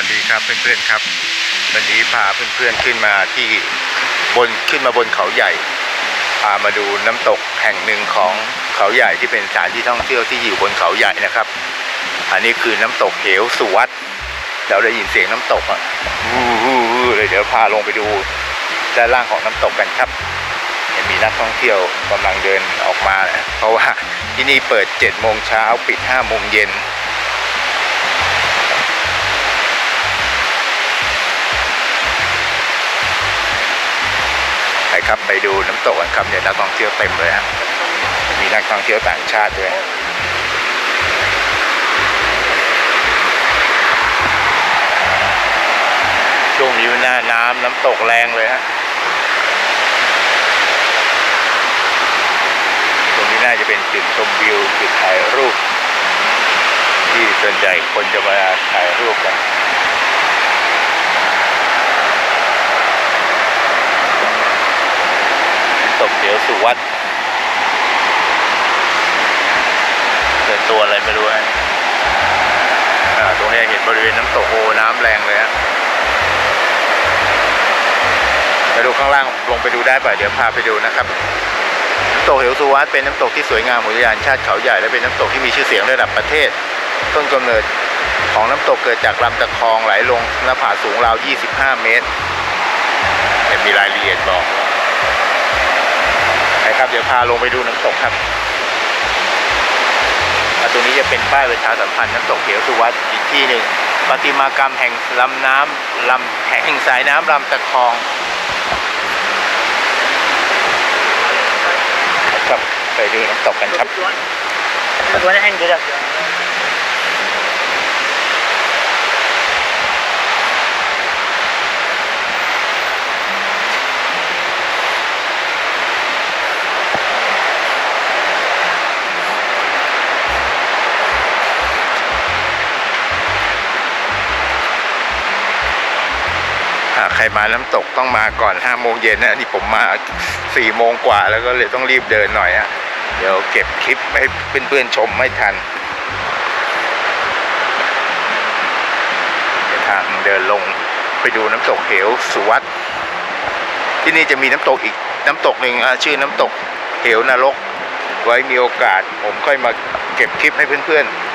ัสดีครับเพื่อนๆครับ วันนี้พาเพื่อนๆขึ้นมาที่บนขึ้นมาบนเขาใหญ่พามาดูน้ำตกแห่งหนึ่งของเขาใหญ่ที่เป็นสถานที่ท่องเที่ยวที่อยู่บนเขาใหญ่นะครับ อันนี้คือน้ำตกเหวสุวัตเราได้ยินเสียงน้ำตกอะวู้วู้เลยเดี๋ยวพาลงไปดูด้านล่างของน้ำตกกันครับมีนักท่องเที่ยวกำลังเดินออกมา เพราะว่าที่นี่เปิด7โมงเช้าปิด5โมงเย็น ครับไปดูน้ำตกกันครับเนี่ยนักท่องเที่ยวเต็มเลยฮะมีนักท่องเที่ยวต่างชาติด้วยช่วงนี้หน้าน้ำน้ำตกแรงเลยฮะตรงนี้น่าจะเป็นจุดชมวิวจุดถ่ายรูป ที่ส่วนใหญ่คนจะมาถ่ายรูปกัน ตกเดี๋ยวสุวัตเป็นตัวอะไรไม่รู้ฮะอ่าตรงนี้เห็นบริเวณน้ำตกโอ้น้ำแรงเลยฮะไปดูข้างล่างลงไปดูได้ป่ะเดี๋ยวพาไปดูนะครับน้ำตกเหวสุวัตเป็นน้ำตกที่สวยงามของอุทยานชาติเขาใหญ่และเป็นน้ำตกที่มีชื่อเสียงระดับประเทศ ต้นกำเนิดของน้ำตกเกิดจากลำตะคองไหลลงหน้าผาสูงราว 25 เมตรเห็นมีรายละเอียดบอก ไปครับ เดี๋ยวพาลงไปดูน้ำตกครับแล้วตรงนี้จะเป็นป้ายประชาสัมพันธ์น้ำตกเขียวสุวัสด์อีกที่หนึ่งปฏิมากรรมแห่งลำน้ำลำแห่งสายน้ำลำตะคองครับไปดูน้ำตกกันครับ รมาน้ำตกต้องมาก่อน5โมงเย็นนะนี่ผมมา4โมงกว่าแล้วก็เลยต้องรีบเดินหน่อยอะเดี๋ยวเก็บคลิปให้เพื่อนๆชมไม่ทันเดี๋ยวทางเดินลงไปดูน้ำตกเหวสุวัตที่นี่จะมีน้ำตกอีกน้ำตกหนึ่งชื่อน้ำตกเหวนรก ไว้มีโอกาสผมค่อยมาเก็บคลิปให้เพื่อนๆ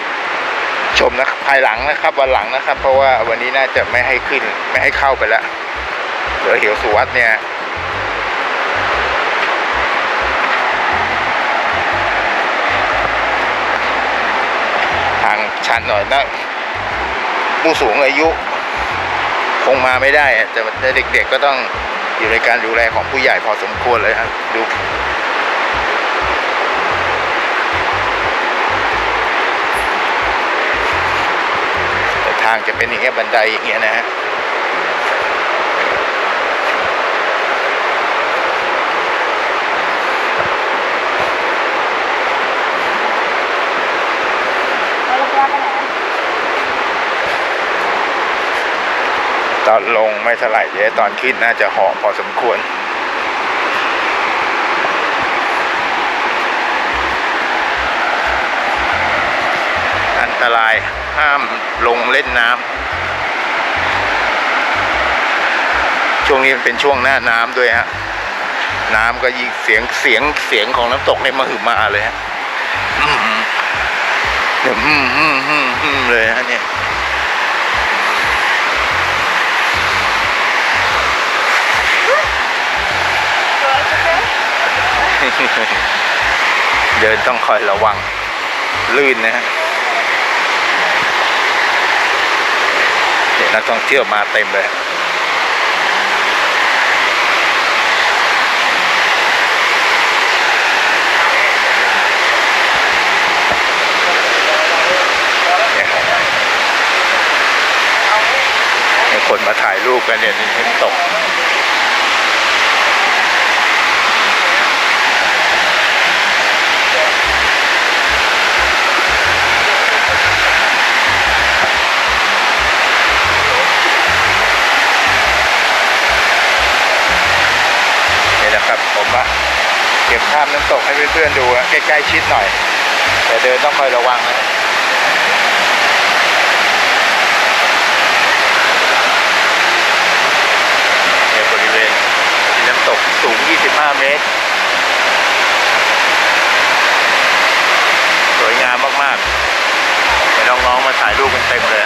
มนะภายหลังนะครับ วันหลังนะครับ เพราะว่าวันนี้น่าจะไม่ให้ขึ้น ไม่ให้เข้าไปแล้วเดี๋ยวเหวสุวัตเนี่ยทางชันหน่อยนะผู้สูงอายุคงมาไม่ได้อะแต่เด็กๆก็ต้องอยู่ในการดูแลของผู้ใหญ่พอสมควรเลยครับดูางจะเป็นอย่างเงี้ยบันไดอย่างเงี้ยนะฮะตอนลงไม่เท่าไหร่เดี๋ยวตอนขึ้นน่าจะหาะพอสมควร อันตราย ห้ามลงเล่นน้ำช่วงนี้มันเป็นช่วงหน้าน้ำด้วยฮะน้ำก็ยิ่งเสียงเสียงเสียงของน้ำตกในมหึมาเลยฮะเดี๋ยวอืมอืมอืมอืมเลยฮะเนี่ยเดินต้องคอยระวัง ลื่นนะฮะเด็ก นักท่องเที่ยวมาเต็มเลยนี่ยมีคนมาถ่ายรูปกันเนี่ยนี่ตก ภาพน้ำตกให้เพื่อนๆดูใกล้ๆชิดหน่อย แต่เดินต้องคอยระวังนะเนี่ยบริเวณน้ำตกสูง 25 เมตร สวยงามมากๆไปน้องๆมาถ่ายรูปกันเต็มเลย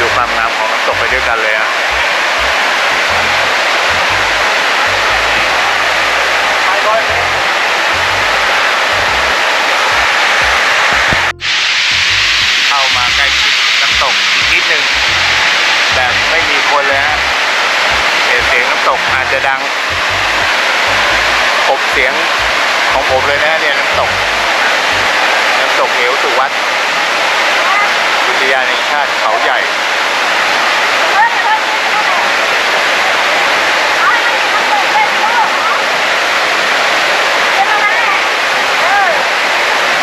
ดูความงามของน้ำตกไปด้วยกันเลยอะ เขาใหญ่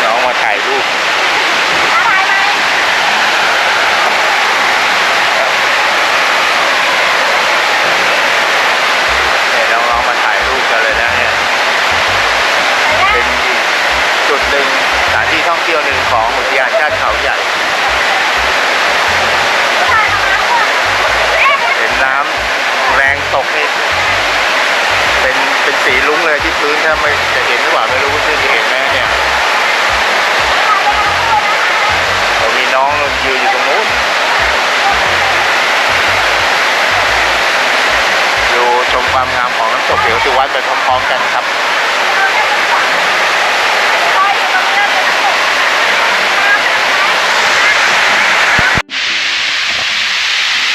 น้องมาถ่ายรูปเนี่ยน้องๆมาถ่ายรูปกันเลยนะเนี่ยเป็นอีกจุดหนึ่งสถานที่ท่องเที่ยวหนึ่งของอุทยานชาติเขาใหญ่ ถ้าไม่จะเห็นหรือเปล่าไม่รู้ว่าชื่อจะเห็นไหมเนี่ยเรามีน้องยืนอยู่ตรงนู้นดูชมความงามของน้ำตกเหวสุวัดไปพร้อมๆกันครับ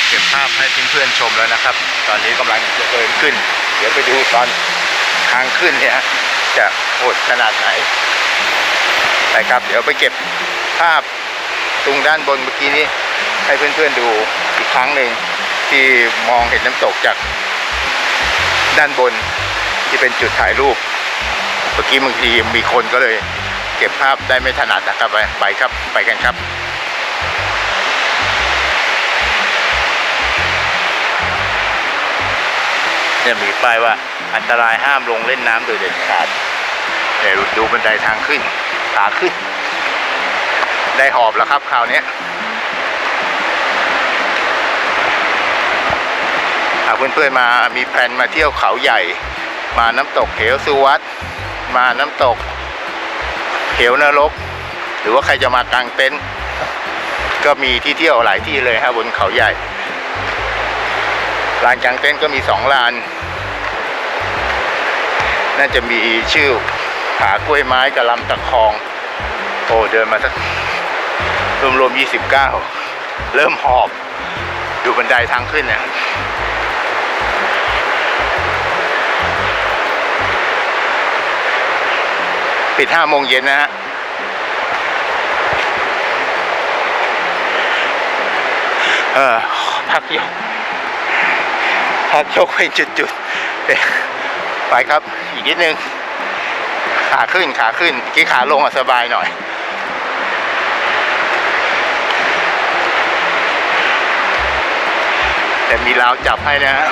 เก็บภาพให้เพื่อนๆชมแล้วนะครับ ตอนนี้กำลังจะเดินขึ้น เดี๋ยวไปดูตอน ทางขึ้นเนี่ยจะโหดขนาดไหนไปครับ เดี๋ยวไปเก็บภาพตรงด้านบนเมื่อกี้นี้ ให้เพื่อนๆดูอีกครั้งหนึ่งที่มองเห็นน้ำตกจากด้านบนที่เป็นจุดถ่ายรูป เมื่อกี้บางทีมีคนก็เลย เก็บภาพได้ไม่ถนัดนะครับไปไปครับไปกันครับ เนี่ยมีป้ายว่าอันตรายห้ามลงเล่นน้ำโดยเด็ดขาดเนี่ยวดูบันไดทางขึ้นขาขึ้น ได้หอบแล้วครับคราวนี้ยหาเพื่อนๆมามีแผนมาเที่ยวเขาใหญ่ มาน้ำตกเหวสุวัตมาน้ำตกเหวนรก หรือว่าใครจะมากางเต็นท์ก็มีที่เที่ยวหลายที่เลยครับบนเขาใหญ่ ลานกลางเต็นก็มีสองลาน น่าจะมีชื่อผากล้วยไม้กับลำตะคอง โอ้เดินมาสักรวมๆยี่สิบเก้าเริ่มหอบ ดูบันไดทางขึ้นนะปิดห้าโมงเย็นนะฮะเออพักยก พักยกเป็นจุดๆไปครับ อีกนิดนึง ขาขึ้นขาขึ้นกี้ขาลงอะสบายหน่อย แต่มีราวจับให้นะฮะ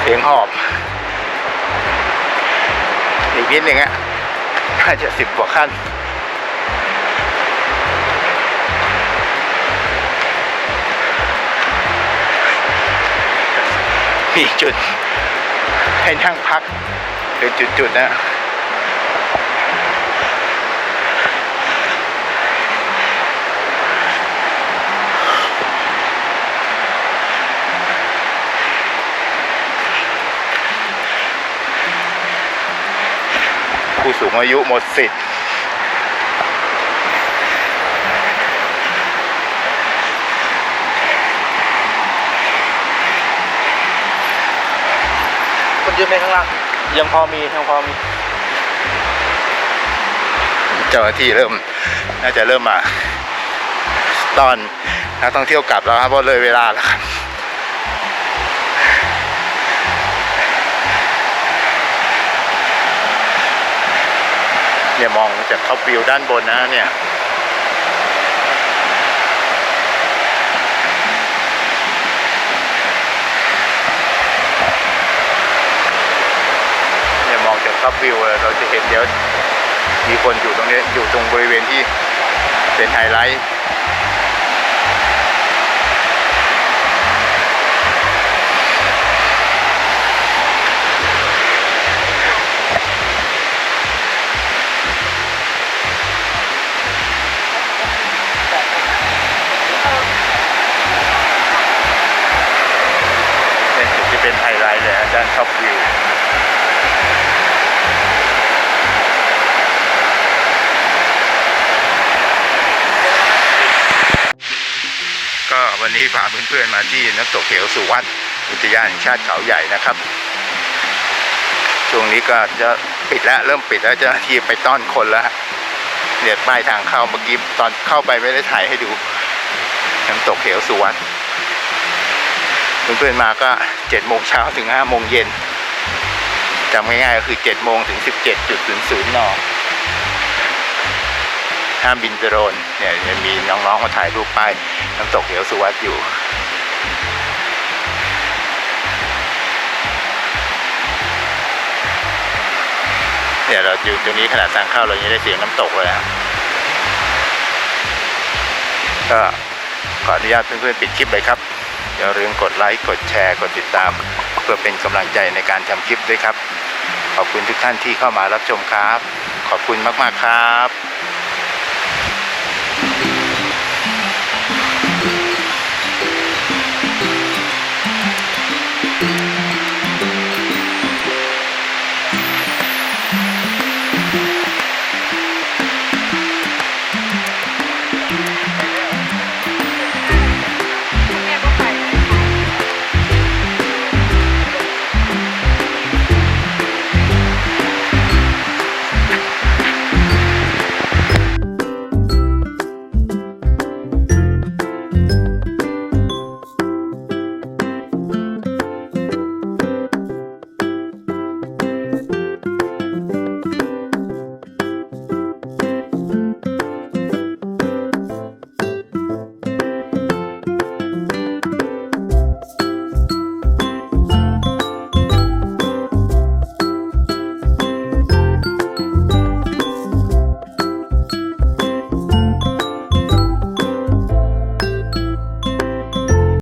เสียงหอบ นิดหนึ่งอะน่าจะสิบกว่าขั้น มีจุดให้นั่งพักเป็นจุดๆนะ ผู้สูงอายุหมดสิทธิ์ คนยืนไปข้างล่างยังพอมียังพอมีเจ้าหน้าที่เริ่มน่าจะเริ่มมา ตอนนักท่องเที่ยวกลับแล้วครับเพราะเลยเวลาแล้วครับ เนี่ยมองจากท็อปวิวด้านบนนะเนี่ยเนี่ยมองจากท็อปวิวเราจะเห็นเดี๋ยวมีคนอยู่ตรงนี้อยู่ตรงบริเวณที่เป็นไฮไลท์ วันนี้พาเพื่อนๆมาที่น้ำตกเหวสุวัตอุทยานแห่งชาติเขาใหญ่นะครับ ช่วงนี้ก็จะปิดแล้วเริ่มปิดแล้วเจ้าหน้าที่ไปต้อนคนแล้วเนี่ยป้ายทางเข้าเมื่อกี้ตอนเข้าไปไม่ได้ถ่ายให้ดูน้ำตกเหวสุวัตเพื่อนๆมาก็เจ็ดโมงเช้าถึงห้าโมงเย็นจำง่ายๆก็คือเจ็ดโมงถึงสิบเจ็ดจุดศูนย์ศูนย์น ห้ามบินโดรนเนี่ยจะมีน้องๆมาถ่ายรูปป้ายน้ำตกเหวสุวัตอยู่เนี่ยเราอยู่ตรงนี้ขนาดทางเข้าเรายังได้เสียงน้ำตกเลยนะก็ขออนุญาตเพื่อนๆปิดคลิปเลยครับอย่าลืมกดไลค์กดแชร์กดติดตาม เพื่อเป็นกำลังใจในการทำคลิปด้วยครับ ขอบคุณทุกท่านที่เข้ามารับชมครับ ขอบคุณมากๆครับ